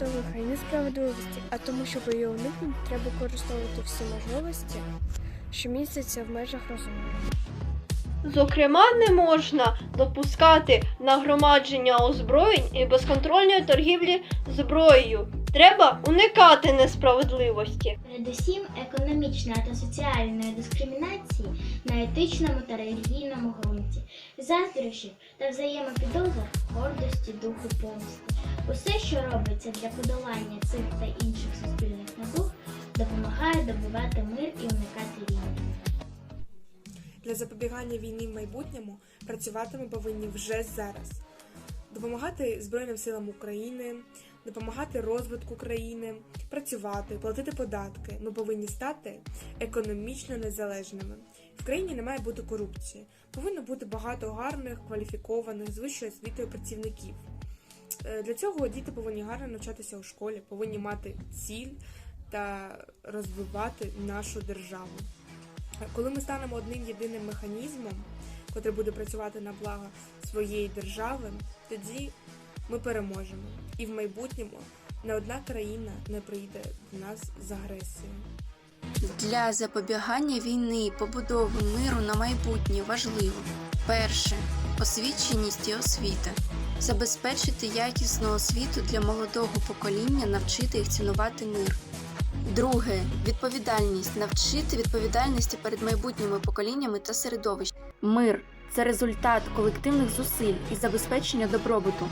побутових, а й несправедливості, а тому, щоб її уникнути, треба використовувати всі можливості, що містяться в межах розуму. Зокрема, не можна допускати нагромадження озброєнь і безконтрольної торгівлі зброєю. Треба уникати несправедливості. Передусім економічної та соціальної дискримінації на етичному та релігійному ґрунті, заздрощів та взаємопідозр, гордості, духу помсти. Усе, що робиться для подолання цих та інших суспільних надуг, допомагає добувати мир і уникати війни. Для запобігання війни в майбутньому працювати ми повинні вже зараз. Допомагати Збройним силам України, допомагати розвитку країни, працювати, платити податки. Ми повинні стати економічно незалежними. В країні не має бути корупції. Повинно бути багато гарних, кваліфікованих, з вищою освітою працівників. Е, Для цього діти повинні гарно навчатися у школі, повинні мати ціль та розвивати нашу державу. Коли ми станемо одним єдиним механізмом, котрий буде працювати на благо своєї держави, тоді ми переможемо. І в майбутньому не одна країна не прийде до нас з агресією. Для запобігання війни побудови миру на майбутнє важливо перше освіченість і освіта. Забезпечити якісну освіту для молодого покоління, навчити їх цінувати мир. Друге відповідальність навчити відповідальності перед майбутніми поколіннями та середовищем. Мир це результат колективних зусиль і забезпечення добробуту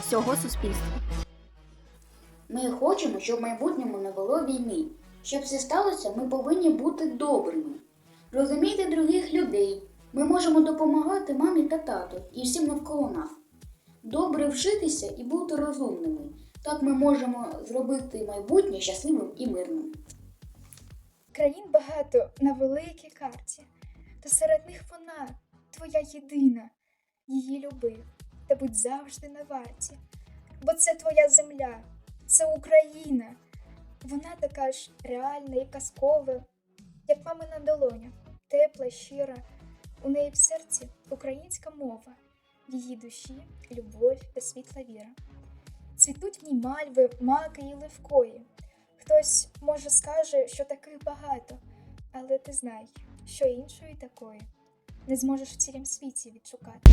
всього суспільства. Ми хочемо, щоб в майбутньому не було війни. Щоб це сталося, ми повинні бути добрими, розуміти других людей. Ми можемо допомагати мамі та тату і всім навколо нас. Добре вчитися і бути розумними. Так ми можемо зробити майбутнє щасливим і мирним. Країн багато на великій карті, та серед них вона, твоя єдина, її люби, та будь завжди на варті. Бо це твоя земля, це Україна. Вона така ж реальна і казкова, як мамина долоня, тепла, щира. У неї в серці українська мова, її душі любов та світла віра. Цвітуть в ній мальви, маки і левкої. Хтось може скаже, що таких багато, але ти знай, що іншої такої не зможеш в цілім світі відшукати.